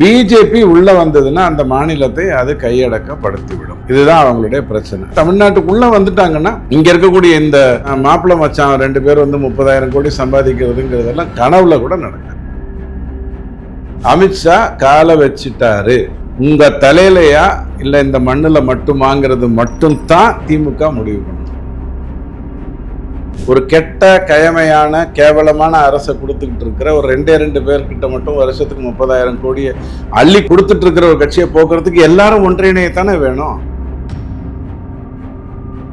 BJP உள்ள வந்ததுன்னா அந்த மாநிலத்தை அது கையடக்கப்படுத்திவிடும். இதுதான் அவங்களுடைய பிரச்சனை. தமிழ்நாட்டுக்குள்ள வந்துட்டாங்கன்னா இங்க இருக்கக்கூடிய இந்த மாப்பிள்ள மச்சான் ரெண்டு பேர் வந்து முப்பதாயிரம் கோடி சம்பாதிக்கிறதுங்கிறதெல்லாம் கனவுல கூட நடக்கும் அமித்ஷா காலை வச்சிட்டாரு. உங்க தலையிலையா இல்ல இந்த மண்ணுல மட்டும் வாங்குறது மட்டும் தான் திமுக முடிவு பண்ணும்? ஒரு கெட்ட கயமையான கேவலமான அரசை கொடுத்துக்கிட்டு இருக்கிற ஒரு ரெண்டே ரெண்டு பேர்கிட்ட மட்டும் வருஷத்துக்கு முப்பதாயிரம் கோடியை அள்ளி கொடுத்துட்டு இருக்கிற ஒரு கட்சியை போக்குறதுக்கு எல்லாரும் ஒன்றிணையத்தானே வேணும்?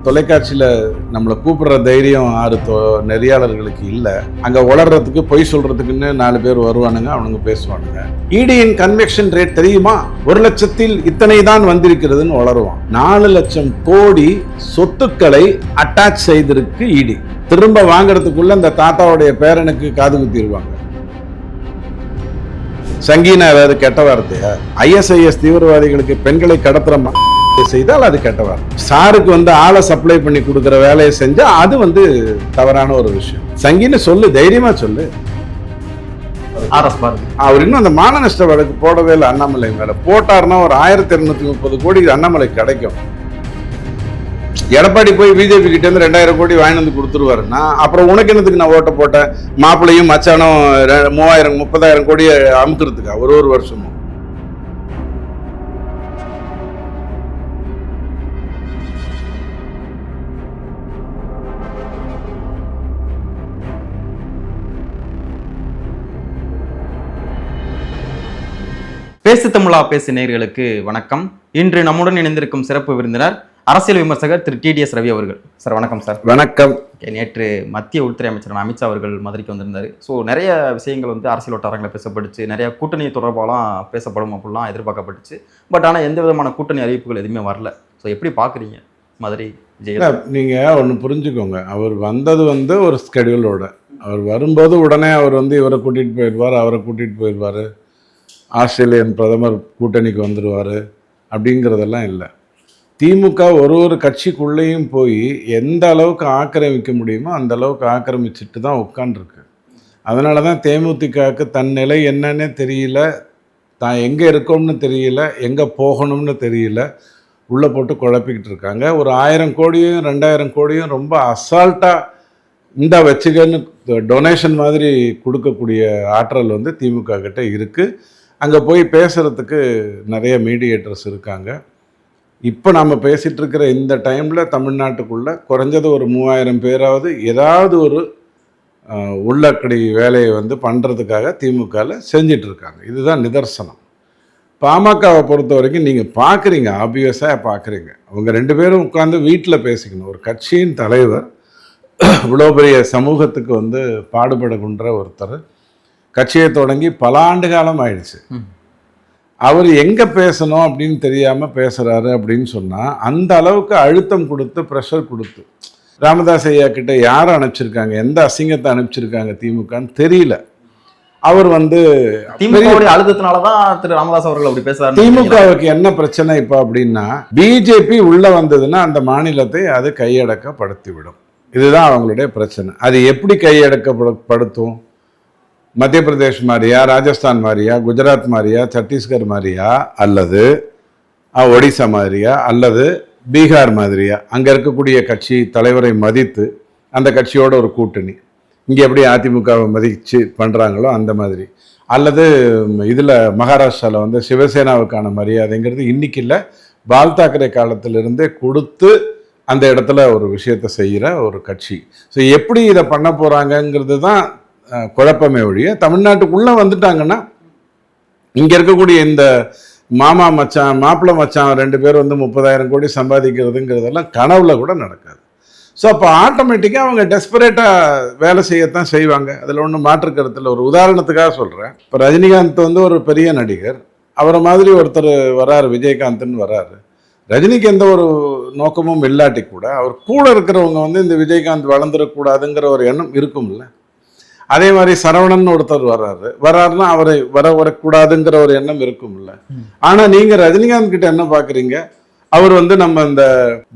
தொலைக்காட்சியில் நம்மளை கூப்பிடுற தைரியம் ஆறு தொ நெறியாளர்களுக்கு இல்லை. அங்கே வளர்றதுக்கு பொய் சொல்றதுக்குன்னு நாலு பேர் வருவானுங்க அவனுங்க பேசுவானுங்க. இடியின் கன்வெக்ஷன் ரேட் தெரியுமா? ஒரு லட்சத்தில் இத்தனை தான் வந்திருக்கிறதுன்னு வளருவான் நாலு லட்சம் கோடி சொத்துக்களை அட்டாச் செய்திருக்கு இடி திரும்ப வாங்குறதுக்குள்ள இந்த தாத்தாவுடைய பேரனுக்கு காது குத்திடுவாங்க சங்கீனா ஏதாவது கெட்ட வார்த்தையா? ஐஎஸ்ஐஎஸ் தீவிரவாதிகளுக்கு பெண்களை கடத்துறமா? செய்தால் அது கெட்ட வார்த்தை சாருக்கு வந்து ஆளை சப்ளை பண்ணி கொடுக்குற வேலையை செஞ்சா அது வந்து தவறான ஒரு விஷயம். சங்கீன சொல்லு தைரியமா சொல்லு. அவர் இன்னும் அந்த மான நஷ்ட வழக்கு போடவே இல்லை அண்ணாமலை மேல. போட்டாருன்னா ஒரு ஆயிரத்தி இருநூத்தி முப்பது கோடி அண்ணாமலை கிடைக்கும். எடப்பாடி போய் பிஜேபி கிட்ட இருந்து ரெண்டாயிரம் கோடி வாங்கிட்டு வந்து கொடுத்துருவாருன்னா அப்புறம் உனக்கு என்னத்துக்கு நான் ஓட்ட போட்டேன்? மாப்பிள்ளையும் மச்சானும் மூவாயிரம் முப்பதாயிரம் கோடியை அமுக்கிறதுக்கா? ஒரு ஒரு வருஷமும். பேசு தமிழா பேசு நேயர்களுக்கு வணக்கம். இன்று நம்முடன் இணைந்திருக்கும் சிறப்பு விருந்தினர் அரசியல் விமர்சகர் திரு டிடிஎஸ் ரவி அவர்கள். சார் வணக்கம் சார். வணக்கம். நேற்று மத்திய உள்துறை அமைச்சர் அமித்ஷா அவர்கள் மதுரைக்கு வந்திருந்தார். ஸோ நிறைய விஷயங்கள் வந்து அரசியல் வட்டாரங்களில் பேசப்பட்டுச்சு. நிறைய கூட்டணி தொடர்பாலாம் பேசப்படும் அப்படிலாம் எதிர்பார்க்கப்பட்டுச்சு. பட் ஆனால் எந்த விதமான கூட்டணி அறிவிப்புகள் எதுவுமே வரல. ஸோ எப்படி பார்க்குறீங்க மதுரை இல்ல, விஜய் நீங்க ஒன்று புரிஞ்சுக்கோங்க. அவர் வந்தது வந்து ஒரு ஸ்கெடியூலோட அவர் வரும்போது உடனே அவர் வந்து இவரை கூட்டிட்டு போயிடுவார் அவரை கூட்டிட்டு போயிடுவார். ஆஸ்திரேலியன் பிரதமர் கூட்டணிக்கு வந்துடுவார் அப்படிங்கிறதெல்லாம் இல்லை. திமுக ஒரு ஒரு கட்சிக்குள்ளேயும் போய் எந்த அளவுக்கு ஆக்கிரமிக்க முடியுமோ அந்த அளவுக்கு ஆக்கிரமிச்சிட்டு தான் உட்காண்டிருக்கு அதனால தான் தேமுதிகவுக்கு தன் நிலை என்னன்னே தெரியல தான் எங்கே இருக்கோம்னு தெரியல எங்கே போகணும்னு தெரியல உள்ளே போட்டு குழப்பிக்கிட்டு இருக்காங்க. ஒரு ஆயிரம் கோடியும் ரெண்டாயிரம் கோடியும் ரொம்ப அசால்ட்டாக இந்த வச்சுக்கன்னு டொனேஷன் மாதிரி கொடுக்கக்கூடிய ஆற்றல் வந்து திமுக கிட்டே இருக்குது அங்கே போய் பேசுகிறதுக்கு நிறைய மீடியேட்டர்ஸ் இருக்காங்க. இப்போ நம்ம பேசிகிட்டு இருக்கிற இந்த டைமில் தமிழ்நாட்டுக்குள்ளே குறைஞ்சது ஒரு மூவாயிரம் பேராவது ஏதாவது ஒரு உள்ளக்கடி வேலையை வந்து பண்ணுறதுக்காக திமுகவில் செஞ்சிட்ருக்காங்க இதுதான் நிதர்சனம். பாமகவை பொறுத்த வரைக்கும் நீங்கள் பார்க்குறீங்க ஆப்வியஸாக பார்க்குறீங்க அவங்க ரெண்டு பேரும் உட்காந்து வீட்டில் பேசிக்கணும். ஒரு கட்சியின் தலைவர் இவ்வளோ பெரிய சமூகத்துக்கு வந்து பாடுபடுகின்ற ஒருத்தர். கட்சியை தொடங்கி பல ஆண்டு காலம் ஆயிடுச்சு. அவர் எங்கே பேசணும் அப்படின்னு தெரியாமல் பேசுகிறாரு அப்படின்னு சொன்னால் அந்த அளவுக்கு அழுத்தம் கொடுத்து ப்ரெஷர் கொடுத்து. ராமதாஸ் ஐயா கிட்ட யாரை அனுப்பிச்சிருக்காங்க? எந்த அசிங்கத்தை அனுப்பிச்சிருக்காங்க திமுகன்னு தெரியல. அவர் வந்து அழுத்தத்தினால தான் திரு ராமதாஸ் அவர்கள் அப்படி பேசுறாரு திமுகவுக்கு என்ன பிரச்சனை இப்போ அப்படின்னா பிஜேபி உள்ள வந்ததுன்னா அந்த மாநிலத்தை அது கையடக்கப்படுத்தி விடும் இதுதான் அவங்களுடைய பிரச்சனை. அது எப்படி கையடக்கப்படுத்தும்? மத்திய பிரதேஷ் மாதிரியா ராஜஸ்தான் மாதிரியா குஜராத் மாதிரியா சத்தீஸ்கர் மாதிரியா அல்லது ஒடிசா மாதிரியா அல்லது பீகார் மாதிரியா அங்கே இருக்கக்கூடிய கட்சி தலைவரை மதித்து அந்த கட்சியோட ஒரு கூட்டணி. இங்கே எப்படி அதிமுகவை மதித்து பண்ணுறாங்களோ அந்த மாதிரி. அல்லது இதில் மகாராஷ்டிராவில் வந்து சிவசேனாவுக்கான மரியாதைங்கிறது இன்றைக்கி இல்லை. பால் தாக்கரே காலத்திலிருந்தே கொடுத்து அந்த இடத்துல ஒரு விஷயத்தை செய்கிற ஒரு கட்சி. ஸோ எப்படி இதை பண்ண போகிறாங்கங்கிறது தான் குழப்பமே ஒழிய தமிழ்நாட்டுக்குள்ளே வந்துட்டாங்கன்னா இங்கே இருக்கக்கூடிய இந்த மாமா மச்சான் மாப்பிள்ளை மச்சான் ரெண்டு பேர் வந்து முப்பதாயிரம் கோடி சம்பாதிக்கிறதுங்கிறதெல்லாம் கனவுல கூட நடக்காது. ஸோ அப்போ ஆட்டோமேட்டிக்காக அவங்க டெஸ்பரேட்டாக வேலை செய்யத்தான் செய்வாங்க. அதில் ஒன்றும் மாற்று கருத்தில் ஒரு உதாரணத்துக்காக சொல்கிறேன் இப்போ ரஜினிகாந்த் வந்து ஒரு பெரிய நடிகர். அவரை மாதிரி ஒருத்தர் வராரு விஜயகாந்த்னு வராரு. ரஜினிக்கு எந்த ஒரு நோக்கமும் இல்லாட்டி கூட அவர் கூட இருக்கிறவங்க வந்து இந்த விஜயகாந்த் வளர்ந்துடக்கூடாதுங்கிற ஒரு எண்ணம் இருக்கும்ல. அதே மாதிரி சரவணன் ஒருத்தர் வர்றாரு. வர்றாருன்னா அவரை வர வரக்கூடாதுங்கிற ஒரு எண்ணம் இருக்கும்ல. ஆனா நீங்க ரஜினிகாந்த் கிட்ட என்ன பாக்குறீங்க? அவர் வந்து நம்ம இந்த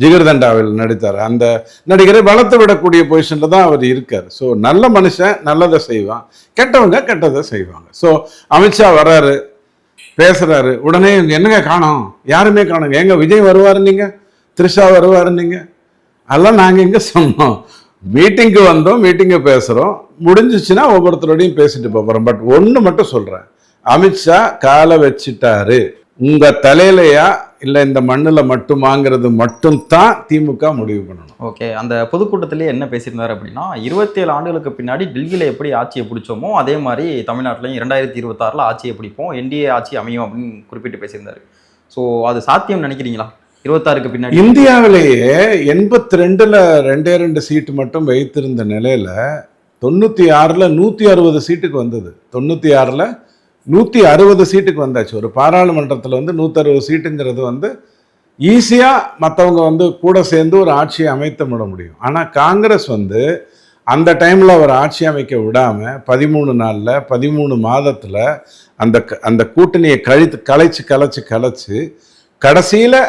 ஜிகர்தண்டாவில் நடித்தார். அந்த நடிகரை வளர்த்து விடக்கூடிய பொசிஷன்ல தான் அவர் இருக்கார். ஸோ நல்ல மனுஷன் நல்லதை செய்வான். கெட்டவங்க கெட்டதை செய்வாங்க. ஸோ அமித்ஷா வராரு பேசுறாரு. உடனே என்னங்க காணோம்? யாருமே காணோங்க எங்க விஜய் வருவாரு நீங்க த்ரிஷா வருவாரு நீங்க அதெல்லாம் நாங்க எங்க சொன்னோம்? மீட்டிங்க்கு வந்தோம் மீட்டிங்கை பேசுகிறோம் முடிஞ்சிச்சுன்னா ஒவ்வொருத்தரோடையும் பேசிட்டு போகிறோம் பட் ஒன்று மட்டும் சொல்கிறேன் அமித்ஷா காலை வச்சிட்டாரு. உங்கள் தலையிலையா இல்லை இந்த மண்ணில் மட்டுமாங்கிறது மட்டும்தான் திமுக முடிவு பண்ணணும். ஓகே அந்த பொதுக்கூட்டத்திலே என்ன பேசியிருந்தாரு அப்படின்னா இருபத்தி ஏழு ஆண்டுகளுக்கு பின்னாடி டெல்லியில் எப்படி ஆட்சியை பிடிச்சோமோ அதே மாதிரி தமிழ்நாட்டிலையும் இரண்டாயிரத்தி இருபத்தாறில் ஆட்சியை பிடிப்போம் என்டிஏ ஆட்சி அமையும் அப்படின்னு குறிப்பிட்டு பேசியிருந்தாரு. ஸோ அது சாத்தியம் நினைக்கிறீங்களா? இருபத்தாறுக்கு பின்னாடி. இந்தியாவிலேயே எண்பத்தி ரெண்டுல ரெண்டே ரெண்டு சீட்டு மட்டும் வைத்திருந்த நிலையில தொண்ணூத்தி ஆறுல நூத்தி அறுபது சீட்டுக்கு வந்தது. தொண்ணூத்தி ஆறுல நூத்தி அறுபது சீட்டுக்கு வந்தாச்சு. ஒரு பாராளுமன்றத்தில் வந்து நூத்தி அறுபது சீட்டுங்கிறது வந்து ஈஸியா மற்றவங்க வந்து கூட சேர்ந்து ஒரு ஆட்சியை அமைத்து விட முடியும். ஆனா காங்கிரஸ் வந்து அந்த டைமில் அவர் ஆட்சி அமைக்க விடாமல் பதிமூணு நாளில் பதிமூணு மாதத்தில் அந்த க- அந்த கூட்டணியை கழித்து கலைச்சு கலைச்சு கலைச்சு கடைசியில்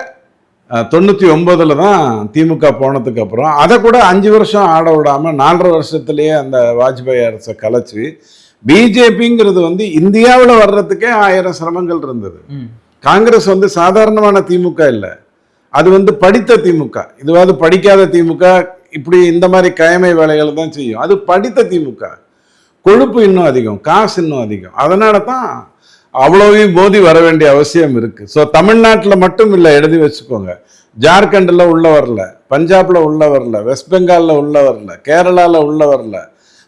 அஹ், தொண்ணூத்தி ஒன்பதுல தான் திமுக போனதுக்கு அப்புறம். அதை கூட அஞ்சு வருஷம் ஆட விடாம நாலரை வருஷத்துலயே அந்த வாஜ்பாய் அரசை கலைச்சு பிஜேபிங்கிறது வந்து இந்தியாவில் வர்றதுக்கே ஆயிரம் சிரமங்கள் இருந்தது. காங்கிரஸ் வந்து சாதாரணமான திமுக இல்லை. அது வந்து படித்த திமுக. இதுவாது படிக்காத திமுக இப்படி இந்த மாதிரி கயமை வேலைகளை தான் செய்யும். அது படித்த திமுக. கொழுப்பு இன்னும் அதிகம் காசு இன்னும் அதிகம். அதனால தான் அவ்வளோவையும் மோதி வர வேண்டிய அவசியம் இருக்கு. ஸோ தமிழ்நாட்டில் மட்டும் இல்லை எழுதி வச்சுக்கோங்க. ஜார்க்கண்டில் உள்ள வரல பஞ்சாப்ல உள்ள வரல வெஸ்ட் பெங்காலில் உள்ள வரல கேரளாவில் உள்ள வரல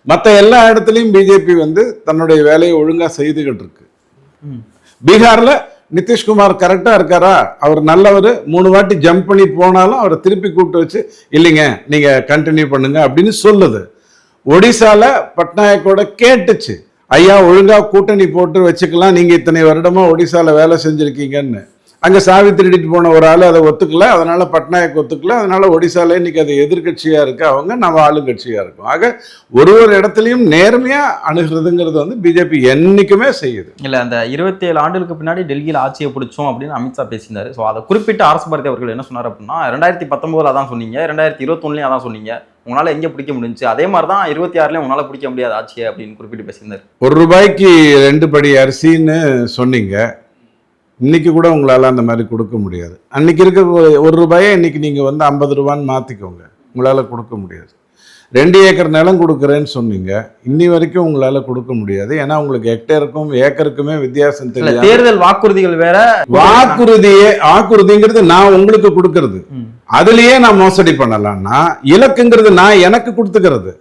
மற்ற எல்லா இடத்துலையும் பிஜேபி வந்து தன்னுடைய வேலையை ஒழுங்காக செய்துகிட்டு இருக்கு. பீகார்ல நிதிஷ்குமார் கரெக்டா இருக்காரா? அவர் நல்லவர் மூணு வாட்டி ஜம்ப் பண்ணி போனாலும் அவரை திருப்பி கூப்பிட்டு வச்சு இல்லைங்க நீங்க கண்டினியூ பண்ணுங்க அப்படின்னு சொல்லுது. ஒடிசால பட்நாயக்கோட கேட்டுச்சு. ஐயா ஒழுங்காக கூட்டணி போட்டு வச்சுக்கலாம். நீங்கள் இத்தனை வருடமாக ஒடிசால வேலை செஞ்சுருக்கீங்கன்னு. அங்க சாவி திருடிட்டு போன ஒரு ஆளு அதை ஒத்துக்கல அதனால பட்நாயக் ஒத்துக்கல அதனால ஒடிசால இன்னைக்கு அது எதிர்க்கட்சியா இருக்கு அவங்க நம்ம ஆளுங்கட்சியா இருக்கும். ஆக ஒரு ஒரு இடத்துலையும் நேர்மையா அணுகிறதுங்கிறது வந்து பிஜேபி என்னைக்குமே செய்யுது. இல்ல அந்த இருபத்தி ஏழு ஆண்டுகளுக்கு பின்னாடி டெல்லியில் ஆட்சியை பிடிச்சோம் அப்படின்னு அமித்ஷா பேசியிருந்தாரு. ஸோ அதை குறிப்பிட்ட அரசு பாரதி அவர்கள் என்ன சொன்னார் அப்படின்னா ரெண்டாயிரத்தி பத்தொன்பதுல அதான் சொன்னீங்க ரெண்டாயிரத்தி இருபத்தொன்னுலையும் அதான் சொன்னீங்க. உங்களால எங்க பிடிக்க முடிஞ்சுச்சு அதே மாதிரி தான் இருபத்தி ஆறுலயும் உங்களால பிடிக்க முடியாது ஆட்சியை அப்படின்னு குறிப்பிட்டு பேசியிருந்தாரு. ஒரு ரூபாய்க்கு ரெண்டு படி அரிசின்னு சொன்னீங்க. இன்னைக்கு கூட உங்களால் அந்த மாதிரி கொடுக்க முடியாது. அன்னைக்கு இருக்க ஒரு- ரூபாயை இன்னைக்கு நீங்கள் வந்து ஐம்பது ரூபான்னு மாற்றிக்கோங்க உங்களால் கொடுக்க முடியாது. ரெண்டு ஏக்கர் நிலம் கொடுக்குறேன்னு சொன்னீங்க. இன்னி வரைக்கும் உங்களால் கொடுக்க முடியாது. ஏன்னா உங்களுக்கு ஹெக்டேருக்கும் ஏக்கருக்குமே வித்தியாசம் தெரியாது. தேர்தல் வாக்குறுதிகள் வேற. வாக்குறுதியே வாக்குறுதிங்கிறது நான் உங்களுக்கு கொடுக்கறது. அதுலயே நான் மோசடி பண்ணலாம்னா இலக்குங்கிறது நான் எனக்கு கொடுத்துக்கிறது.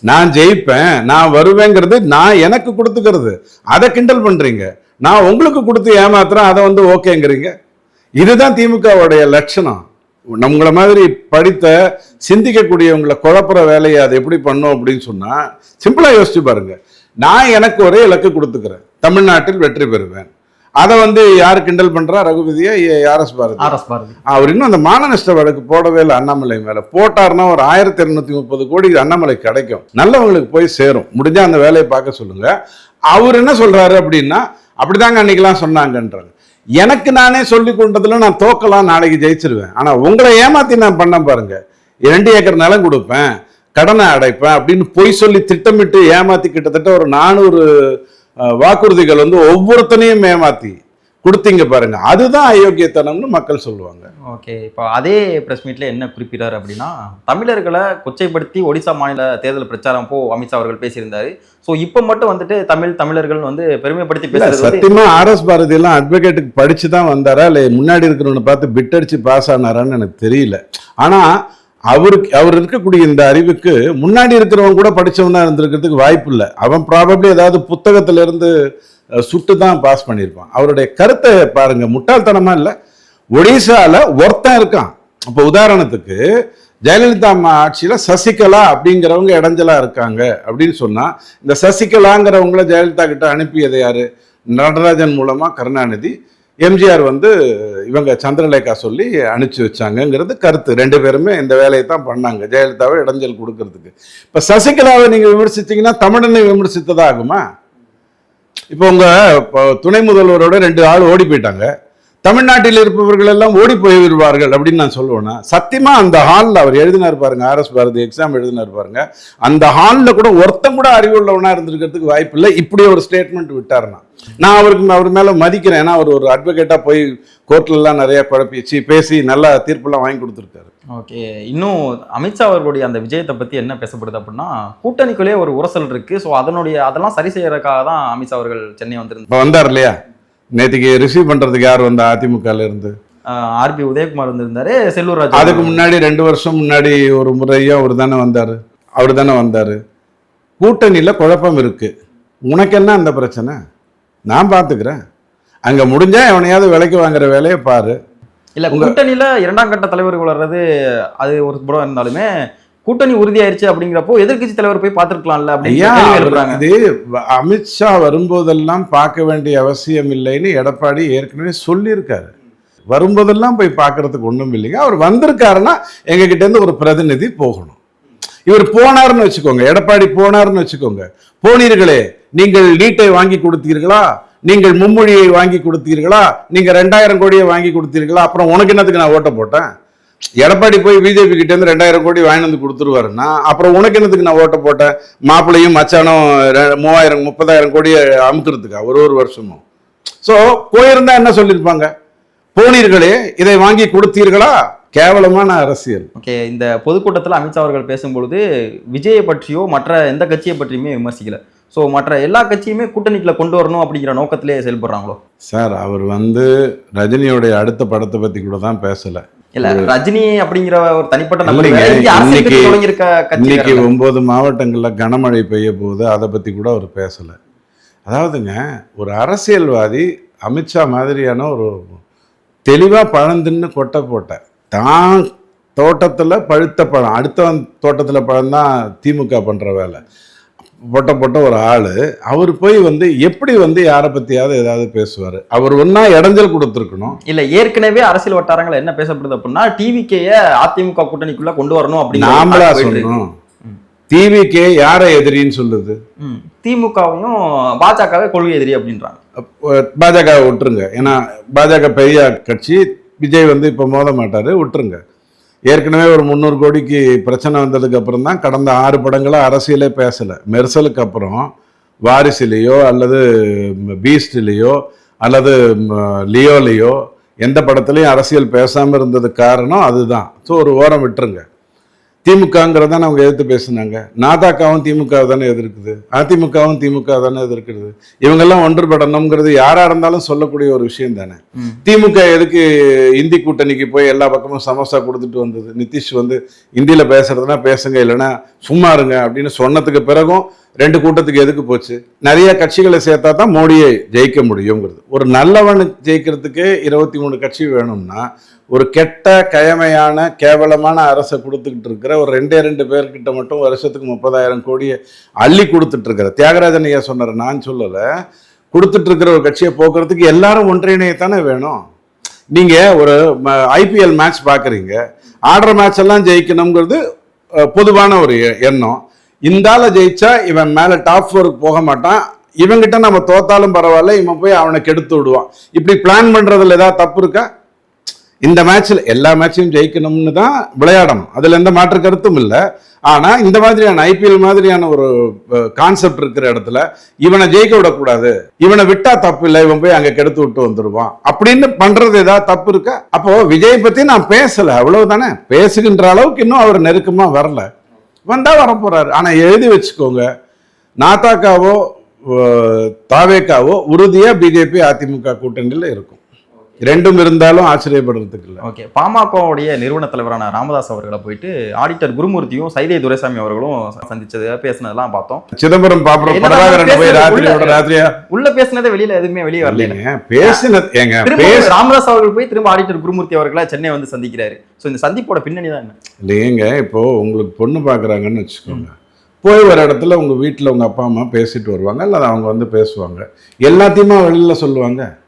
நான் ஜெயிப்பேன் நான் வருவேங்கிறது நான் எனக்கு கொடுத்துக்கிறது. அதை கிண்டல் பண்றீங்க. நான் உங்களுக்கு கொடுத்து ஏமாத்துறேன் அதை வந்து ஓகேங்கிறீங்க. இதுதான் திமுகவுடைய லட்சணம். நம்மள மாதிரி படித்த சிந்திக்கக்கூடியவங்களை குழப்புற வேலையை அது எப்படி பண்ணும் அப்படின்னு சொன்னா சிம்பிளா யோசிச்சு பாருங்க. நான் எனக்கு ஒரே இலக்கு கொடுத்துக்கிறேன். தமிழ்நாட்டில் வெற்றி பெறுவேன். அதை வந்து யார் கிண்டல் பண்றா? ரகுபதியா? RS Bharathi R S Bharathi. அவர் இன்னும் அந்த மான நஷ்ட வழக்கு போடவே இல்லை அண்ணாமலை மேல. போட்டாருன்னா ஒரு ஆயிரத்தி இருநூத்தி முப்பது கோடி அண்ணாமலை கிடைக்கும். நல்லவங்களுக்கு போய் சேரும். முடிஞ்சா அந்த வேலையை பார்க்க சொல்லுங்க. அவர் என்ன சொல்றாரு அப்படின்னா அப்படிதாங்க அன்னைக்கெல்லாம் சொன்னாங்கன்றாங்க. எனக்கு நானே சொல்லி கொண்டதுல நான் தோக்கலாம் நாளைக்கு ஜெயிச்சிருவேன். ஆனால் உங்களை ஏமாத்தி நான் பண்ண பாருங்க. ரெண்டு ஏக்கர் நிலம் கொடுப்பேன் கடனை அடைப்பேன் அப்படின்னு பொய் சொல்லி திட்டமிட்டு ஏமாத்தி கிட்டத்தட்ட ஒரு நானூறு வாக்குறுதிகள் வந்து ஒவ்வொருத்தனையும் ஏமாத்தி கொடுத்தீங்க பாருங்க. அதுதான் அயோக்கியத்தனம்னு மக்கள் சொல்லுவாங்க. ஓகே. இப்போ அதே பிரஸ் மீட்ல என்ன குறிப்பிட்டார் அப்படின்னா தமிழர்களை கொச்சைப்படுத்தி ஒடிசா மாநில தேர்தல் பிரச்சாரம் போ அமித்ஷா அவர்கள் பேசியிருந்தாரு. ஸோ இப்போ மட்டும் வந்துட்டு தமிழ் தமிழர்கள் வந்து பெருமைப்படுத்தி பேசுறது சத்தியமா ஆர்எஸ் பாரதி எல்லாம் அட்வொகேட்டுக்கு படிச்சு தான் வந்தாரா? இல்ல முன்னாடி இருக்கிறவனை பார்த்து பிட் அடிச்சு பாஸ் ஆனாரான்னு எனக்கு தெரியல. ஆனா அவருக்கு அவர் இருக்கக்கூடிய இந்த அறிவுக்கு முன்னாடி இருக்கிறவன் கூட படிச்சவன் தான் இருந்திருக்கிறதுக்கு வாய்ப்பு இல்லை. அவன் ப்ராபப்ளி ஏதாவது புத்தகத்துல இருந்து அஹ், சுட்டு தான் பாஸ் பண்ணியிருப்பான். அவருடைய கருத்தை பாருங்க முட்டாள்தனமா இல்லை ஒடிசால ஒருத்தன் இருக்கான். இப்போ உதாரணத்துக்கு ஜெயலலிதா அம்மா ஆட்சியில் சசிகலா அப்படிங்கிறவங்க இடைஞ்சலா இருக்காங்க அப்படின்னு சொன்னால் இந்த சசிகலாங்கிறவங்கள ஜெயலலிதா கிட்ட அனுப்பியது யாரு? நடராஜன் மூலமா கருணாநிதி. எம்ஜிஆர் வந்து இவங்க சந்திரலேகா சொல்லி அனுப்பிச்சி வச்சாங்கங்கிறது கருத்து. ரெண்டு பேருமே இந்த வேலையை தான் பண்ணாங்க ஜெயலலிதாவை இடைஞ்சல் கொடுக்கறதுக்கு. இப்போ சசிகலாவை நீங்கள் விமர்சிச்சிங்கன்னா தமிழனை விமர்சித்ததாகுமா? இப்போ உங்க இப்போ துணை முதல்வரோட ரெண்டு ஆள் ஓடி போயிட்டாங்க. தமிழ்நாட்டில் இருப்பவர்கள் எல்லாம் ஓடி போய்விடுவார்கள் அப்படின்னு நான் சொல்லுவேன்னா சத்தியமா அந்த ஹாலில் அவர் எழுதினார் பாருங்க ஆர்எஸ் பாரதி எக்ஸாம் எழுதினார் பாருங்க. அந்த ஹாலில் கூட ஒருத்தம் கூட அறிவுள்ளவனா இருந்திருக்கிறதுக்கு வாய்ப்பு இல்லை. இப்படி ஒரு ஸ்டேட்மெண்ட் விட்டாருன்னா நான் அவருக்கு அவர் மேல மதிக்கிறேன். ஏன்னா அவர் ஒரு அட்வொகேட்டா போய் கோர்ட்ல எல்லாம் நிறைய குழப்பிச்சு பேசி நல்லா தீர்ப்பெல்லாம் வாங்கி கொடுத்துருக்காரு. ஓகே. இன்னும் அமித்ஷா அவர்களுடைய அந்த விஜயத்தை பத்தி என்ன பேசப்படுது அப்படின்னா கூட்டணிக்குள்ளே ஒரு உரசல் இருக்கு. ஸோ அதனுடைய அதெல்லாம் சரி செய்யறதுக்காக தான் அமித்ஷா அவர்கள் சென்னை வந்திருந்தார் இப்போ வந்தார் இல்லையா? நேற்றுக்கு ரிசீவ் பண்றதுக்கு யார் வந்தா? அதிமுகல இருந்து. ஆர்பி உதயகுமார் வந்திருந்தாரு. செல்லூர் ராஜு அதுக்கு முன்னாடி ரெண்டு வருஷம் முன்னாடி ஒரு முறையா அவர் தானே வந்தாரு. அவர் தானே வந்தாரு. கூட்டணியில குழப்பம் இருக்கு. உனக்கு என்ன அந்த பிரச்சனை? நான் பார்த்துக்கிறேன் அங்க முடிஞ்சா எவனையாவது விலைக்கு வாங்குற வேலையை பாரு. இல்ல கூட்டணியில இரண்டாம் கட்ட தலைவர்கள் வர்றது அது ஒரு புறம் இருந்தாலுமே கூட்டணி உறுதியாயிருச்சு அப்படிங்கிறப்போ எதிர்க்கட்சி தலைவர் போய் பார்த்திருக்கலாம்ல அப்படின்னு இது அமித்ஷா வரும்போதெல்லாம் பார்க்க வேண்டிய அவசியம் இல்லைன்னு எடப்பாடி ஏற்கனவே சொல்லியிருக்காரு. வரும்போதெல்லாம் போய் பார்க்கறதுக்கு ஒன்றும் இல்லைங்க. அவர் வந்திருக்காருன்னா எங்ககிட்ட இருந்து ஒரு பிரதிநிதி போகணும். இவர் போனாருன்னு வச்சுக்கோங்க. எடப்பாடி போனாருன்னு வச்சுக்கோங்க. போனீர்களே நீங்கள் நீட்டை வாங்கி கொடுத்தீர்களா? நீங்கள் மும்மொழியை வாங்கி கொடுத்தீர்களா? நீங்கள் ரெண்டாயிரம் கோடியை வாங்கி கொடுத்தீர்களா? அப்புறம் உனக்கு என்னத்துக்கு நான் ஓட்ட போட்டேன்? எடப்பாடி போய் பிஜேபி கிட்ட இருந்து ரெண்டாயிரம் கோடி வாங்கி வந்து கொடுத்துருவாருன்னா அப்புறம் உனக்கு என்னத்துக்கு நான் ஓட்ட போட்டேன்? மாப்பிள்ளையும் மச்சானும் ரெ- மூவாயிரம் முப்பதாயிரம் கோடியை அமுக்கிறதுக்கா ஒரு ஒரு வருஷமும். ஸோ போயிருந்தா என்ன சொல்லியிருப்பாங்க? போனீர்களே இதை வாங்கி கொடுத்தீர்களா? கேவலமான அரசியல். ஓகே இந்த பொதுக்கூட்டத்தில் அமித்ஷா அவர்கள் பேசும்பொழுது விஜயை பற்றியோ மற்ற எந்த கட்சியை பற்றியுமே விமர்சிக்கலை. ஸோ மற்ற எல்லா கட்சியுமே கூட்டணிக்குள்ள கொண்டு வரணும் அப்படிங்கிற நோக்கத்திலே செயல்படுறாங்களோ? சார் அவர் வந்து ரஜினியோடைய அடுத்த படத்தை பத்தி கூட தான் பேசல. இல்ல ரஜினி அப்படிங்கிற ஒரு தனிப்பட்ட நபர் இன்னைக்கு-. ஒன்பது மாவட்டங்கள்ல கனமழை பெய்ய போகுது அதை பத்தி கூட அவர் பேசல. அதாவதுங்க ஒரு அரசியல்வாதி அமித்ஷா மாதிரியான ஒரு தெளிவா பழந்துன்னு கொட்டை போட்ட தான் தோட்டத்துல பழுத்த பழம் அடுத்தவன் தோட்டத்துல பழம் தான் திமுக பண்ற வேலை. பொட்ட பொட்ட ஒரு ஆளு அவர் போய் வந்து எப்படி வந்து யாரை பத்தியாவது ஏதாவது பேசுவாரு? அவர் ஒன்னா இடைஞ்சல் கொடுத்துருக்கணும். இல்ல ஏற்கனவே அரசியல் வட்டாரங்கள் என்ன பேசப்படுது அப்படின்னா டிவிகேய அதிமுக கூட்டணிக்குள்ள கொண்டு வரணும் ஒரு நாமளா. சொன்னோம் டிவிக்கே யாரை எதிரின்னு சொல்லுது. திமுகவையும் பாஜகவே கொள்கை எதிரி அப்படின்றாங்க. பாஜக விட்டுருங்க. ஏன்னா பாஜக பெரிய கட்சி விஜய் வந்து இப்போ மோத மாட்டாரு விட்டுருங்க. ஏற்கனவே ஒரு முந்நூறு கோடிக்கு பிரச்சனை வந்ததுக்கு அப்புறம் தான் கடந்த ஆறு படங்களை அரசியலே பேசலை. மெர்சலுக்கு அப்புறம் வாரிசுலேயோ அல்லது பீஸ்ட்லேயோ அல்லது லியோலேயோ லியோலையோ எந்த படத்துலையும் அரசியல் பேசாமல் இருந்தது காரணம் அதுதான். ஸோ ஒரு ஓரம் விட்டுருங்க. திமுகங்கிறத அவங்க எதிர்த்து பேசுனாங்க. நாதாக்காவும் திமுக தானே எதிர்க்குது. அதிமுகவும் திமுக தானே எதிர்க்கிறது இவங்கெல்லாம் ஒன்றுபடணுங்கிறது யாரா இருந்தாலும் சொல்லக்கூடிய ஒரு விஷயம் தானே. திமுக எதுக்கு இந்தி கூட்டணிக்கு போய் எல்லா பக்கமும் சமோசா கொடுத்துட்டு வந்தது? நிதிஷ் வந்து இந்தியில பேசுறதுனா பேசுங்க இல்லைன்னா சும்மா இருங்க அப்படின்னு சொன்னதுக்கு பிறகும் ரெண்டு கூட்டத்துக்கு எதுக்கு போச்சு? நிறைய கட்சிகளை சேர்த்தா தான் மோடியை ஜெயிக்க முடியுங்கிறது. ஒரு நல்லவனு ஜெயிக்கிறதுக்கு இருபத்தி மூணு கட்சி வேணும்னா ஒரு கெட்ட கயமையான கேவலமான அரசை கொடுத்துக்கிட்டு இருக்கிற ஒரு ரெண்டே ரெண்டு பேர்கிட்ட மட்டும் வருஷத்துக்கு முப்பதாயிரம் கோடியை அள்ளி கொடுத்துட்டு இருக்கிற தியாகராஜன் ஐயா சொன்னார் நான் சொல்லலை. கொடுத்துட்டு இருக்கிற ஒரு கட்சியை போக்குறதுக்கு எல்லாரும் ஒன்றிணையத்தானே வேணும். நீங்கள் ஒரு ஐபிஎல் மேட்ச் பார்க்குறீங்க ஆடுற மேட்ச் எல்லாம் ஜெயிக்கணுங்கிறது பொதுவான ஒரு எ- எண்ணம். இந்தால ஜெயிச்சா இவன் மேலே டாப் ஃபோருக்கு போக மாட்டான். இவங்கிட்ட நம்ம தோத்தாலும் பரவாயில்ல இவன் போய் அவனை கெடுத்து விடுவான். இப்படி பிளான் பண்றதுல ஏதாவது தப்பு இருக்கா? இந்த மேட்ச்ல எல்லா மேட்சையும் ஜெயிக்கணும்னு தான் விளையாடணும். அதுல எந்த மாற்று கருத்தும் இல்லை. ஆனா இந்த மாதிரியான ஐபிஎல் மாதிரியான ஒரு கான்செப்ட் இருக்கிற இடத்துல இவனை ஜெயிக்க விடக்கூடாது. இவனை விட்டா தப்பு இல்லை இவன் போய் அங்க கெடுத்து விட்டு வந்துடுவான் அப்படின்னு பண்றது ஏதாவது தப்பு இருக்கா? அப்போ விஜய் பத்தி நான் பேசல அவ்வளவுதானே? பேசுகின்ற அளவுக்கு இன்னும் அவர் நெருக்கமா வரல. வந்தா வரப்போறாரு. ஆனா எழுதி வச்சுக்கோங்க. நாத்தாக்காவோ தாவேக்காவோ உறுதியா பிஜேபி அதிமுக கூட்டணியில் இருக்கும். ரெண்டும் இருந்தாலும் ஆச்சரியப்படுறதுக்கு இல்லை. ஓகே பாமகவுடைய நிறுவன தலைவரான ராமதாஸ் அவர்களை போயிட்டு ஆடிட்டர் குருமூர்த்தியும் சைதை துரைசாமி அவர்களும் சந்திச்சது பேசினதெல்லாம் பார்த்தோம். சிதம்பரம் பாப்புறம் போய்? ராத்திரியோட உள்ள- ராத்திரியா? உள்ள பேசினதே வெளியில எதுவுமே வெளியே வரல. இல்லைங்க பேசினது ஏங்க ராமதாஸ் அவர்கள் போய் திரும்ப ஆடிட்டர் குருமூர்த்தி அவர்களை சென்னை வந்து சந்திக்கிறாரு. சோ இந்த சந்திப்போட பின்னணி தான் என்ன? இல்லைங்க இப்போ உங்களுக்கு பொண்ணு பார்க்குறாங்கன்னு வச்சுக்கோங்க. போய் ஒரு இடத்துல உங்க வீட்டில் உங்க அப்பா அம்மா பேசிட்டு வருவாங்க அல்லது அவங்க வந்து பேசுவாங்க. எல்லாத்தையுமா வெளியில சொல்லுவாங்க.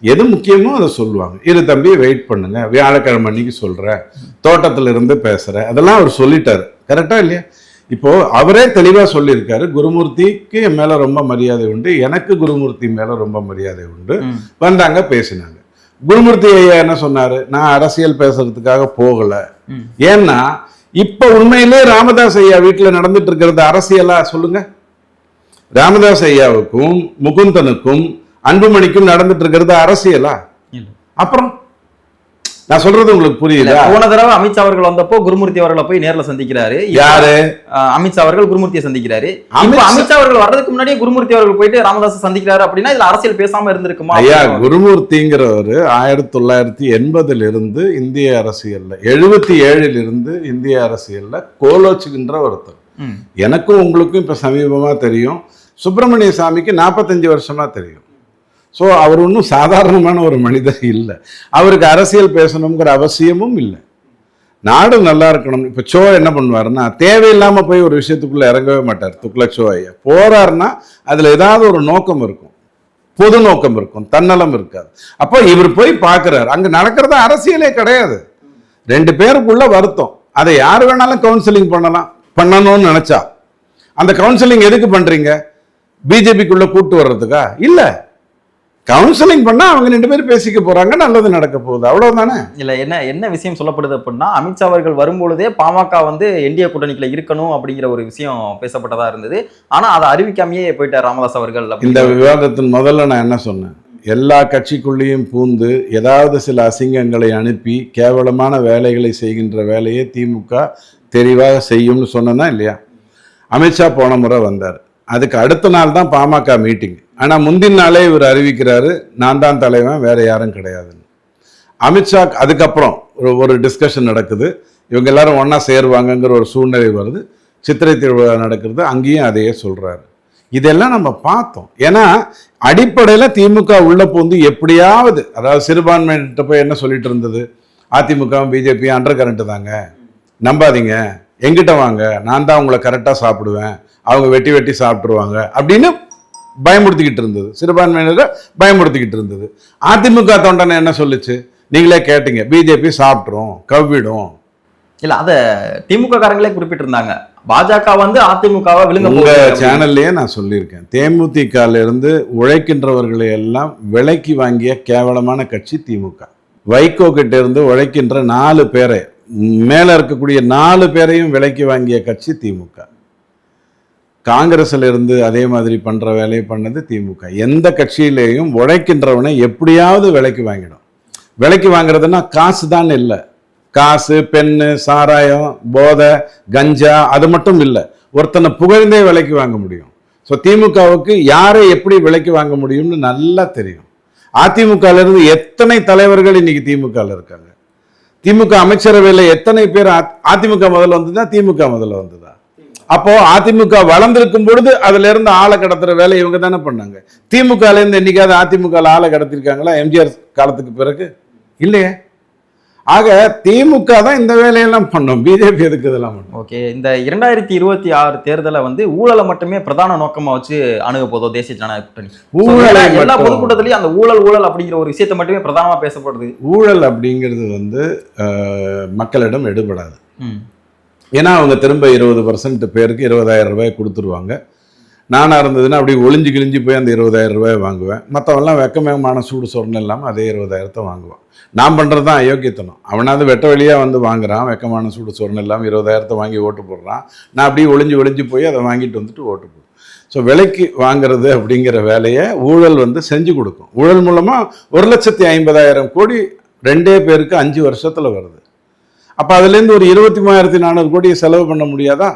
எது முக்கியமோ அதை சொல்லுவாங்க. இரு தம்பி வெயிட் பண்ணுங்க. வியாழக்கிழமை அன்னைக்கு சொல்றேன் தோட்டத்துல இருந்து பேசுறேன் அதெல்லாம் அவர் சொல்லிட்டாரு. கரெக்டா இல்லையா? இப்போ அவரே தெளிவா சொல்லியிருக்காரு. குருமூர்த்திக்கு என் மேல ரொம்ப மரியாதை உண்டு. எனக்கு குருமூர்த்தி மேல ரொம்ப மரியாதை உண்டு. வந்தாங்க பேசினாங்க. குருமூர்த்தி ஐயா என்ன சொன்னாரு? நான் அரசியல் பேசுறதுக்காக போகல. ஏன்னா இப்ப உண்மையிலே ராமதாஸ் ஐயா வீட்டுல நடந்துட்டு இருக்கிறது அரசியலா சொல்லுங்க. ராமதாஸ் ஐயாவுக்கும் முகுந்தனுக்கும் அன்புமணிக்கும் நடந்துட்டு இருக்கிறது அரசியலா. அப்புறம் நான் சொல்றது உங்களுக்கு புரியுதா? போன தடவை அமித்ஷா அவர்கள் வந்தப்போ குருமூர்த்தி அவர்களை போய் நேர்ல சந்திக்கிறாரு. யாரு? அமித்ஷா அவர்கள் குருமூர்த்தியை சந்திக்கிறாரு. அமித்ஷா- அவர்கள் வர்றதுக்கு முன்னாடியே குருமூர்த்தி அவர்கள் போயிட்டு ராமதாஸ் சந்திக்கிறாரு அப்படின்னா இதுல அரசியல் பேசாம இருந்திருக்குமா? ஐயா குருமூர்த்திங்கிறவர் ஆயிரத்தி தொள்ளாயிரத்தி எண்பதுல இருந்து இந்திய அரசியல்ல எழுபத்தி ஏழில் இருந்து இந்திய அரசியல்ல கோலோச்சுகின்ற ஒருத்தர். எனக்கும் உங்களுக்கும் இப்ப சமீபமா தெரியும். சுப்பிரமணிய சாமிக்கு நாற்பத்தஞ்சு வருஷமா தெரியும். ஸோ அவர் ஒன்றும் சாதாரணமான ஒரு மனிதர் இல்லை. அவருக்கு அரசியல் பேசணுங்கிற அவசியமும் இல்லை. நாடு நல்லா இருக்கணும். இப்போ சோ என்ன பண்ணுவாருன்னா தேவையில்லாமல் போய் ஒரு விஷயத்துக்குள்ள இறங்கவே மாட்டார் துக்ளக் சோ ஐயா. போறாருன்னா அதில் ஏதாவது ஒரு நோக்கம் இருக்கும். பொது நோக்கம் இருக்கும். தன்னலம் இருக்காது. அப்போ இவர் போய் பார்க்குறாரு அங்கே நடக்கிறது அரசியலே கிடையாது. ரெண்டு பேருக்குள்ள வருத்தம். அதை யார் வேணாலும் கவுன்சிலிங் பண்ணலாம். பண்ணணும்னு நினச்சா. அந்த கவுன்சிலிங் எதுக்கு பண்றீங்க? பிஜேபிக்குள்ள கூட்டு வர்றதுக்கா? இல்லை. கவுன்சிலிங் பண்ணா அவங்க ரெண்டு பேரும் பேசிக்க போறாங்க நல்லது நடக்க போகுது. அவ்வளவுதானே இல்ல என்ன என்ன விஷயம் சொல்லப்படுது அப்படின்னா அமித்ஷா அவர்கள் வரும்பொழுதே பாமக வந்து என்டிஏ கூட்டணிக்குள்ள இருக்கணும் அப்படிங்கிற ஒரு விஷயம் பேசப்பட்டதா இருந்தது. ஆனா அதை அறிவிக்காமயே போயிட்டார் ராமதாஸ் அவர்கள் இந்த விவாதத்தின் முதல்ல நான் என்ன சொன்னேன்? எல்லா கட்சிக்குள்ளேயும் பூந்து ஏதாவது சில அசிங்கங்களை அனுப்பி கேவலமான வேலைகளை செய்கின்ற வேலையை திமுக தெளிவாக செய்யும்னு சொன்னனா இல்லையா? அமித்ஷா போன முறை வந்தார். அதுக்கு அடுத்த நாள் தான் பாமக மீட்டிங் ஆனால் முந்தின நாளே இவர் அறிவிக்கிறாரு நான் தான் தலைவன் வேற யாரும் கிடையாதுன்னு அமித்ஷா அதுக்கப்புறம் ஒரு ஒரு டிஸ்கஷன் நடக்குது. இவங்க எல்லாரும் ஒன்றா சேருவாங்கங்கிற ஒரு சூழ்நிலை வருது. சித்திரை திருவிழா நடக்கிறது அங்கேயும் அதையே சொல்கிறாரு இதெல்லாம் நம்ம பார்த்தோம். ஏன்னா அடிப்படையில் திமுக உள்ள பூந்து எப்படியாவது அதாவது சிறுபான்மையிட்ட போய் என்ன சொல்லிட்டு இருந்தது? அதிமுகவும் பிஜேபி அண்டர் கரண்ட்டு தாங்க. நம்பாதீங்க. எங்கிட்ட வாங்க. நான் தான் உங்களை கரெக்டாக சாப்பிடுவேன். அவங்க வெட்டி வெட்டி சாப்பிட்ருவாங்க அப்படின்னு பயமுறுத்திக்கிட்டு இருந்தது. சிறுபான்மையினரை பயமுறுத்திக்கிட்டு இருந்தது. அதிமுக தொண்டனை என்ன சொல்லுச்சு? நீங்களே கேட்டீங்க. பிஜேபி சாப்பிட்ரும் கவ்விடும். இல்ல அத திமுக காரங்களே குறிப்பிட்டிருந்தாங்க. பாஜக வந்து அதிமுகவை விழுங்க உங்க. சேனல்லையே நான் சொல்லியிருக்கேன். தேமுதிகல இருந்து உழைக்கின்றவர்களை எல்லாம் விலைக்கு வாங்கிய கேவலமான கட்சி திமுக. வைகோ கிட்ட இருந்து உழைக்கின்ற நாலு பேரை மேல இருக்கக்கூடிய நாலு பேரையும் விலைக்கு வாங்கிய கட்சி திமுக. காங்கிரஸில் இருந்து அதே மாதிரி பண்ணுற வேலையை பண்ணது திமுக. எந்த கட்சியிலேயும் உழைக்கின்றவனை எப்படியாவது விலைக்கு வாங்கிடும். விலைக்கு வாங்குறதுன்னா காசு தான் இல்லை. காசு பெண்ணு சாராயம் போதை கஞ்சா அது மட்டும் இல்லை. ஒருத்தனை புகழ்ந்தே விலைக்கு வாங்க முடியும். ஸோ திமுகவுக்கு யாரை எப்படி விலைக்கு வாங்க முடியும்னு நல்லா தெரியும். அதிமுகலேருந்து எத்தனை தலைவர்கள் இன்னைக்கு திமுகவில் இருக்காங்க? திமுக அமைச்சரவையில் எத்தனை பேர் அதிமுக முதல்ல வந்ததா? திமுக முதல்ல வந்ததா? அப்போ அதிமுக வளர்ந்திருக்கும் பொழுது அதுல இருந்து ஆளை கடத்துற வேலை இவங்க தானே பண்ணாங்க. திமுகல இருந்து என்னைக்காவது அதிமுக ஆளை கடத்திருக்காங்களா? எம்ஜிஆர் காலத்துக்கு பிறகு? இல்லையே. ஆக திமுக தான் இந்த வேலையெல்லாம் பண்ணும். பிஜேபி எதுக்கு இதெல்லாம் பண்ணும்? ஓகே இந்த இரண்டாயிரத்தி இருபத்தி ஆறு தேர்தலை வந்து ஊழலை மட்டுமே பிரதான நோக்கமா வச்சு அணுக போதும் தேசிய ஜனநாயக கூட்டணி. ஊழலை எல்லா- பொதுக்கூட்டத்திலயும் அந்த ஊழல் ஊழல் அப்படிங்கிற ஒரு விஷயத்தை மட்டுமே பிரதானமா பேசப்படுது. ஊழல் அப்படிங்கிறது வந்து மக்களிடம் எடுபடாது. ம். ஏன்னா அவங்க திரும்ப இருபது பர்சன்ட் பேருக்கு இருபதாயிரம் ரூபாய் கொடுத்துருவாங்க. நானாக இருந்ததுன்னா அப்படி ஒளிஞ்சு கிழிஞ்சு போய் அந்த இருபதாயிரம் ரூபாய் வாங்குவேன். மற்றவெல்லாம் வெக்கமேகமான சூடு சொரணம் இல்லாமல் அதே இருபதாயிரத்தை வாங்குவான். நான் பண்ணுறது தான் அயோக்கியத்தனம். அவனாவது வெட்ட வெளியாக வந்து வாங்குறான் வெக்கமான சூடு சொரணம் இல்லாமல் இருபதாயிரத்தை வாங்கி ஓட்டு போடுறான். நான் அப்படியே ஒளிஞ்சு ஒளிஞ்சு போய் அதை வாங்கிட்டு வந்துட்டு ஓட்டு போடுவேன். ஸோ விலைக்கு வாங்குறது அப்படிங்கிற வேலையை ஊழல் வந்து செஞ்சு கொடுக்கும். ஊழல் மூலமாக ஒரு லட்சத்தி ஐம்பதாயிரம் கோடி ரெண்டே பேருக்கு அஞ்சு வருஷத்தில் வருது. அப்போ அதுலேருந்து ஒரு இருபத்தி மூவாயிரத்தி நானூறு கோடியை செலவு பண்ண முடியாதா?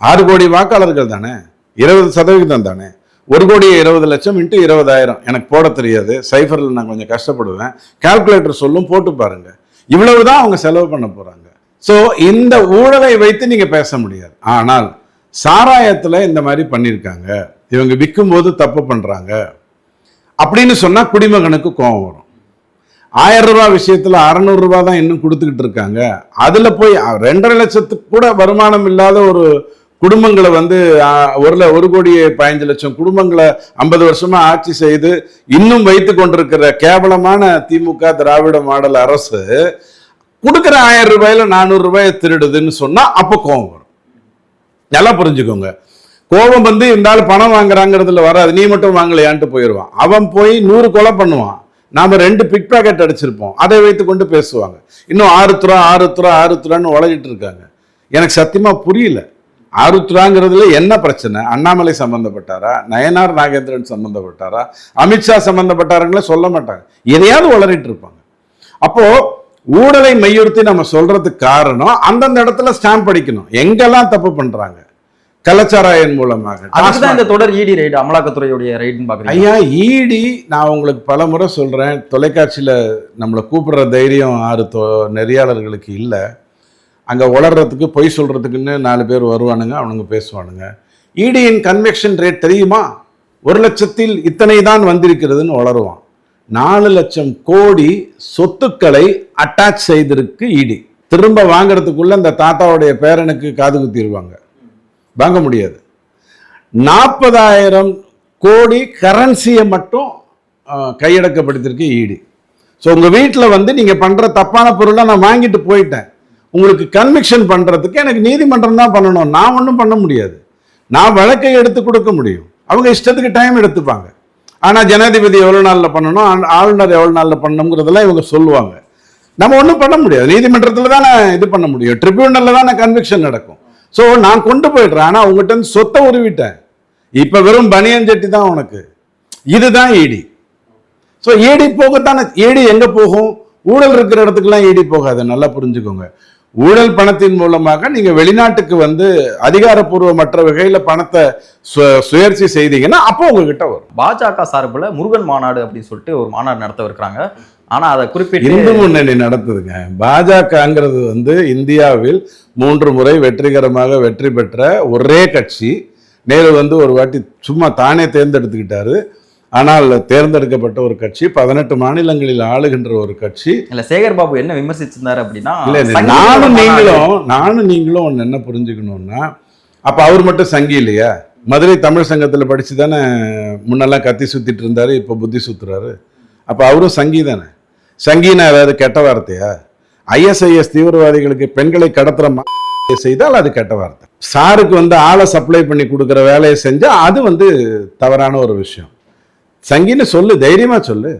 ஆறு கோடி வாக்காளர்கள் தானே? இருபது சதவிகிதம் தானே? ஒரு கோடி இருபது லட்சம் இன்ட்டு இருபதாயிரம். எனக்கு போட தெரியாது. சைஃபரில் நான் கொஞ்சம் கஷ்டப்படுவேன். கால்குலேட்டர் சொல்லும் போட்டு பாருங்க. இவ்வளவு தான் அவங்க செலவு பண்ண போகிறாங்க ஸோ இந்த ஊழலை வைத்து நீங்கள் பேச முடியாது. ஆனால் சாராயத்தில் இந்த மாதிரி பண்ணியிருக்காங்க இவங்க விற்கும்போது தப்பு பண்ணுறாங்க அப்படின்னு சொன்னால் குடிமகனுக்கு கோபம் வரும். ஆயிரம் ரூபாய் விஷயத்தில் அறநூறு தான் இன்னும் கொடுத்துக்கிட்டு இருக்காங்க. அதில் போய் ரெண்டரை லட்சத்துக்கு கூட வருமானம் இல்லாத ஒரு குடும்பங்களை வந்து ஒரு ஒரு கோடி பதினஞ்சு லட்சம் குடும்பங்களை ஐம்பது வருஷமா ஆட்சி செய்து இன்னும் வைத்து கொண்டிருக்கிற கேவலமான திமுக திராவிட மாடல் அரசு கொடுக்குற ஆயிரம் ரூபாயில நானூறு ரூபாயை திருடுதுன்னு சொன்னா அப்போ கோபம் வரும். நல்லா புரிஞ்சுக்கோங்க. கோபம் வந்து இந்த ஆள் பணம் வாங்குறாங்கிறதுல வராது. நீ மட்டும் வாங்கலையான்ட்டு போயிடுவான் அவன் போய் நூறு கொலை பண்ணுவான். நாம் ரெண்டு பிக் பேக்கெட் அடிச்சிருப்போம். அதை வைத்து கொண்டு பேசுவாங்க. இன்னும் ஆறுத்துறா ஆறுத்துறா ஆறுத்துறான்னு உழகிட்டு இருக்காங்க. எனக்கு சத்தியமாக புரியல. ஆருத்ராங்கிறதுல என்ன பிரச்சனை? அண்ணாமலை சம்மந்தப்பட்டாரா நயனார் நாகேந்திரன் சம்மந்தப்பட்டாரா அமித்ஷா சம்பந்தப்பட்டாருங்களே சொல்ல மாட்டாங்க. எதையாவது உளறிட்டு இருப்பாங்க. அப்போ ஊழலை மையுறுத்தி நம்ம சொல்றதுக்கு காரணம் அந்தந்த இடத்துல ஸ்டாம்ப் அடிக்கணும். எங்கெல்லாம் தப்பு பண்றாங்க? கள்ளச்சாராயன் மூலமாக. அதுக்குதான் இந்த தொடர் இடி ரைடு அமலாக்கத்துறையுடைய ரைடுன்னு பாக்குறீங்க. ஐயா ஈடி நான் உங்களுக்கு பல முறை சொல்கிறேன் தொலைக்காட்சியில் நம்மளை கூப்பிடுற தைரியம் ஆறு நெறியாளர்களுக்கு இல்லை. அங்கே உளறதுக்கு பொய் சொல்கிறதுக்குன்னு நாலு பேர் வருவானுங்க அவனுங்க பேசுவானுங்க. ஈடியின் கன்வெக்ஷன் ரேட் தெரியுமா? ஒரு லட்சத்தில் இத்தனை தான் வந்திருக்கிறதுன்னு உளருவான் நாலு லட்சம் கோடி சொத்துக்களை அட்டாச் செய்திருக்கு ஈடி திரும்ப வாங்குறதுக்குள்ள இந்த தாத்தாவுடைய பேரனுக்கு காது குத்திடுவாங்க வாங்க முடியாது. நாற்பதாயிரம் கோடி கரன்சியை மட்டும் கையடக்கப்படுத்திருக்கு ஈடி ஸோ உங்கள் வீட்டில் வந்து நீங்கள் பண்ணுற தப்பான பொருளை நான் வாங்கிட்டு போயிட்டேன். உங்களுக்கு கன்விக்ஷன் பண்ணுறதுக்கு எனக்கு நீதிமன்றம் தான் பண்ணணும். நான் ஒன்றும் பண்ண முடியாது. நான் வழக்கை எடுத்து கொடுக்க முடியும். அவங்க இஷ்டத்துக்கு டைம் எடுத்துப்பாங்க. ஆனால் ஜனாதிபதி எவ்வளோ நாளில் பண்ணணும்? ஆளுநர் எவ்வளோ நாளில் பண்ணணுங்கிறதெல்லாம் இவங்க சொல்லுவாங்க. நம்ம ஒன்றும் பண்ண முடியாது. நீதிமன்றத்தில் தான் நான் இது பண்ண முடியும். ட்ரிபியூனலில் தான் நான் கன்விக்ஷன் நடக்கும். ஸோ நான் கொண்டு போயிடுறேன் ஆனால் அவங்ககிட்ட இருந்து சொத்தை உருவிட்டேன். இப்போ வெறும் பனியன் ஜட்டி தான் உனக்கு. இதுதான் ஈடி ஸோ ஈடி போகத்தானே ஈடி எங்கே போகும்? ஊழல் இருக்கிற இடத்துக்குலாம் ஈடி போகாது. நல்லா புரிஞ்சுக்கோங்க. ஊழல் பணத்தின் மூலமாக நீங்கள் வெளிநாட்டுக்கு வந்து அதிகாரப்பூர்வமற்ற வகையில் பணத்தை சு- சுயற்சி செய்தீங்கன்னா அப்போ உங்ககிட்ட வரும். பாஜக சார்பில் முருகன் மாநாடு அப்படின்னு சொல்லிட்டு ஒரு மாநாடு நடத்த இருக்கிறாங்க ஆனா அதை குறிப்பிட்டு இந்து முன்னணி நடத்துதுங்க. பாஜகங்கிறது வந்து இந்தியாவில் மூன்று முறை வெற்றிகரமாக வெற்றி பெற்ற ஒரே கட்சி. நேரு வந்து ஒரு வாட்டி சும்மா தானே தேர்ந்தெடுத்துக்கிட்டாரு. ஆனால் தேர்ந்தெடுக்கப்பட்ட ஒரு கட்சி பதினெட்டு மாநிலங்களில் ஆளுகின்ற ஒரு கட்சி. இல்ல சேகர் பாபு என்ன விமர்சிச்சிருந்தாரு அப்படின்னா இல்ல நானும் நீங்களும் நானும் நீங்களும் ஒன்று என்ன புரிஞ்சுக்கணும்னா அப்ப அவர் மட்டும் சங்கி இல்லையா? மதுரை தமிழ் சங்கத்துல படிச்சு தானே முன்னெல்லாம் கத்தி சுத்திட்டு இருந்தாரு இப்போ புத்தி சுத்துறாரு. அப்ப அவரும் சங்கி தானே சங்கீனா ஏதாவது கெட்ட வார்த்தையா? ஐஎஸ்ஐஎஸ் தீவிரவாதிகளுக்கு பெண்களை கடத்துற மாதிரி செய்தால் அது கெட்ட வார்த்தை. சாருக்கு வந்து ஆளை சப்ளை பண்ணி கொடுக்குற வேலையை செஞ்சால் அது வந்து தவறான ஒரு விஷயம். சங்கின்னு சொல்லு தைரியமாக சொல்லு.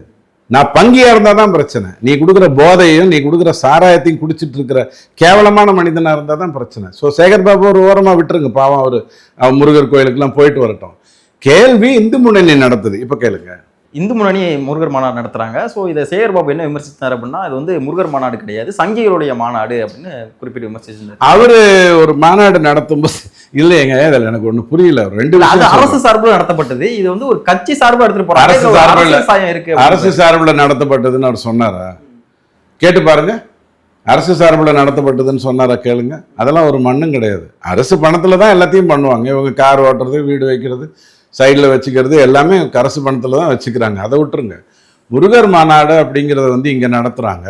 நான் பங்கியாக இருந்தால் தான் பிரச்சனை. நீ கொடுக்குற போதையும் நீ கொடுக்குற சாராயத்தையும் குடிச்சிட்டு இருக்கிற கேவலமான மனிதனாக இருந்தால் தான் பிரச்சனை. ஸோ சேகர் பாபு ஒரு ஓரமாக விட்டுருங்க. பாவம் அவர் முருகர் கோயிலுக்கெல்லாம் போயிட்டு வரட்டும். கேள்வி இந்து முன்னணி நடத்துது. இப்போ கேளுங்க. இந்து முன்னணி முருகர் மாநாடு நடத்துறாங்க. ஸோ இதை சேகர் பாபு என்ன விமர்சித்தார் அப்படின்னா இது வந்து முருகர் மாநாடு கிடையாது சங்கிகளுடைய மாநாடு அப்படின்னு குறிப்பிட்டு விமர்சிச்சிருந்தார். அவரு ஒரு மாநாடு நடத்தும்போது இல்லையங்க இதில் எனக்கு ஒண்ணு புரியல. ரெண்டு அது அரசு. சார்பில் நடத்தப்பட்டது. இது வந்து ஒரு கட்சி சார்பா எடுத்துட்டு போறாங்க. அரசு சார்புல- இருக்கு அரசு. சார்பில் நடத்தப்பட்டதுன்னு அவர் சொன்னாரா? கேட்டு பாருங்க. அரசு சார்பில் நடத்தப்பட்டதுன்னு சொன்னாரா கேளுங்க. அதெல்லாம் ஒரு மண்ணும் கிடையாது. அரசு பணத்துல தான் எல்லாத்தையும் பண்ணுவாங்க. இவங்க கார் ஓட்டுறது வீடு வைக்கிறது சைடில் வச்சுக்கிறது எல்லாமே கரசு பணத்தில் தான் வச்சுக்கிறாங்க. அதை விட்டுருங்க. முருகர் மாநாடு அப்படிங்கிறத வந்து இங்கே நடத்துகிறாங்க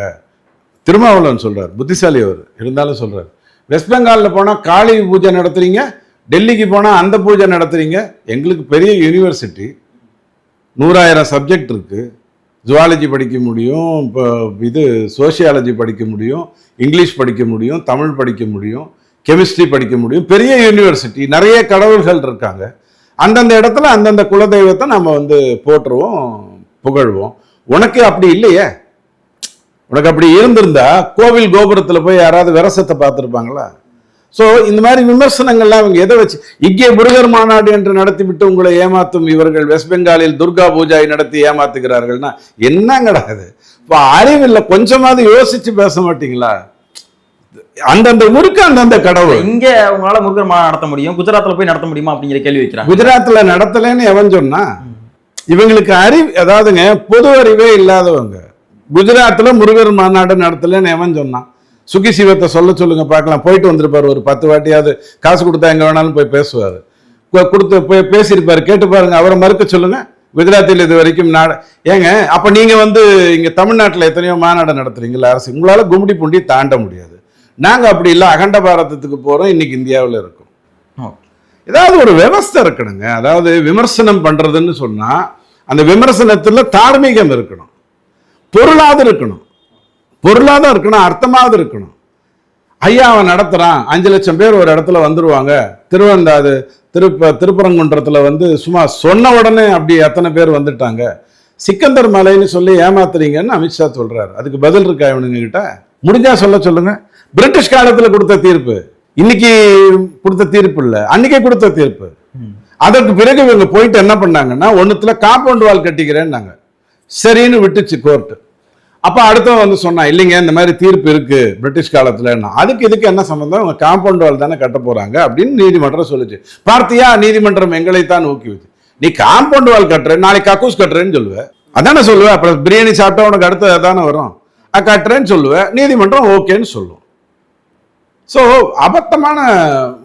திருமாவளவன் சொல்கிறார் புத்திசாலி அவர். இருந்தாலும் சொல்கிறார் வெஸ்ட் பெங்காலில் போனால் காளி பூஜை நடத்துறீங்க டெல்லிக்கு போனால் அந்த பூஜை நடத்துகிறீங்க எங்களுக்கு பெரிய யூனிவர்சிட்டி. நூறாயிரம் சப்ஜெக்ட் இருக்குது ஜுவாலஜி படிக்க முடியும் இப்போ இது சோஷியாலஜி படிக்க முடியும் இங்கிலீஷ் படிக்க முடியும் தமிழ் படிக்க முடியும் கெமிஸ்ட்ரி படிக்க முடியும். பெரிய யூனிவர்சிட்டி. நிறைய கடவுள்கள் இருக்காங்க. அந்தந்த இடத்துல அந்தந்த குலதெய்வத்தை நம்ம வந்து போற்றுவோம் புகழ்வோம். உனக்கு அப்படி இல்லையே. உனக்கு அப்படி இருந்திருந்தா கோவில் கோபுரத்தில் போய் யாராவது விரசத்தை பார்த்துருப்பாங்களா? ஸோ இந்த மாதிரி விமர்சனங்கள்லாம் இவங்க எதை வச்சு இங்கே முருகர் மாநாடு என்று நடத்திவிட்டு உங்களை ஏமாத்தும் இவர்கள் வெஸ்ட் பெங்காலில் துர்கா பூஜை நடத்தி ஏமாத்துகிறார்கள்னா என்னங்கடா அது இப்போ அறிவில்லை கொஞ்சமாவது யோசிச்சு பேச மாட்டீங்களா? அந்தந்த ஊருக்கு அந்தந்த கடவுள். இங்க உங்களால முருகர் மாநாடு நடத்த முடியும். குஜராத்ல போய் நடத்த முடியுமா அப்படிங்கிற கேள்வி வைக்கிறாங்க. குஜராத்ல நடத்தலைன்னு எவன் சொன்னா இவங்களுக்கு அறிவு அதாவதுங்க பொது அறிவே இல்லாதவங்க. குஜராத்ல முருகர் மாநாடு நடத்தலைன்னு எவன் சொன்னான் சுகி சிவத்தை சொல்ல சொல்லுங்க பார்க்கலாம். போயிட்டு வந்திருப்பாரு ஒரு பத்து வாட்டியாவது. காசு கொடுத்தா எங்க வேணாலும் போய் பேசுவாரு. கொடுத்து போய் பேசியிருப்பாரு. கேட்டு பாருங்க அவரை மறுக்க சொல்லுங்க. குஜராத்தில் இது வரைக்கும் நாடு ஏங்க அப்ப நீங்க வந்து இங்க தமிழ்நாட்டுல எத்தனையோ மாநாடு நடத்துறீங்களா அரசு. உங்களால கும்டி புண்டி தாண்ட முடியாது. நாங்கள் அப்படி இல்லை அகண்ட பாரதத்துக்கு போகிறோம் இன்னைக்கு இந்தியாவில் இருக்கோம். ஏதாவது ஒரு விவஸ்தை இருக்கணுங்க. அதாவது விமர்சனம் பண்ணுறதுன்னு சொன்னால் அந்த விமர்சனத்தில் தார்மீகம் இருக்கணும். பொருளாவது இருக்கணும். பொருளாக இருக்கணும் அர்த்தமாவது இருக்கணும். ஐயா அவன் நடத்துகிறான் அஞ்சு லட்சம் பேர் ஒரு இடத்துல வந்துடுவாங்க திருவந்தாது திருப்ப திருப்பரங்குன்றத்தில் வந்து சும்மா சொன்ன உடனே அப்படி அத்தனை பேர் வந்துட்டாங்க. சிக்கந்தர் மலைன்னு சொல்லி ஏமாத்துறீங்கன்னு அமித்ஷா சொல்கிறார் அதுக்கு பதில் இருக்கா இவனுங்க கிட்ட? முடிஞ்சால் சொல்ல சொல்லுங்கள் பிரிட்டிஷ் காலத்துல கொடுத்த தீர்ப்பு. இன்னைக்கு கொடுத்த தீர்ப்பு இல்ல. அன்னைக்கே கொடுத்த தீர்ப்பு. அதற்கு பிறகு இவங்க போயிட்டு என்ன பண்ணாங்கன்னா ஒண்ணுத்துல காம்பவுண்ட் வால் கட்டிக்கிறேன்னாங்க. சரின்னு விட்டுச்சு கோர்ட்டு அப்ப அடுத்தவன் வந்து சொன்னான் இல்லைங்க இந்த மாதிரி தீர்ப்பு இருக்கு பிரிட்டிஷ் காலத்துல அதுக்கு இதுக்கு என்ன சம்பந்தம்? அவங்க காம்பவுண்ட் வால் தானே கட்ட போறாங்க அப்படின்னு நீதிமன்றம் சொல்லுச்சு. பார்த்தியா நீதிமன்றம் எங்களைத்தான் ஊக்குவிச்சு நீ காம்பவுண்ட் வால் கட்டுற நாளைக்கு கக்கூஸ் கட்டுறேன்னு சொல்லுவ. அதானே சொல்லுவேன் அப்புறம் பிரியாணி சாப்பிட்டா உனக்கு அடுத்தது அதானே வரும். கட்டுறேன்னு சொல்லுவேன் நீதிமன்றம் ஓகேன்னு சொல்லும். ஸோ அபத்தமான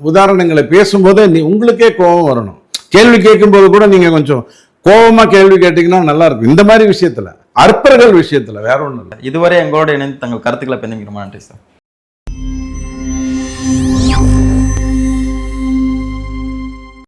உதாரணங்களை பேசும்போது நீ உங்களுக்கே கோபம் வரணும். கேள்வி கேட்கும்போது கூட நீங்கள் கொஞ்சம் கோபமாக கேள்வி கேட்டிங்கன்னா நல்லா இருக்கும். இந்த மாதிரி விஷயத்தில் அற்பர்கள் விஷயத்தில் வேற ஒன்றும் இல்லை. இதுவரை எங்களோட இணைந்து தங்கள் கருத்துக்களை பதிவு நன்றி சார்.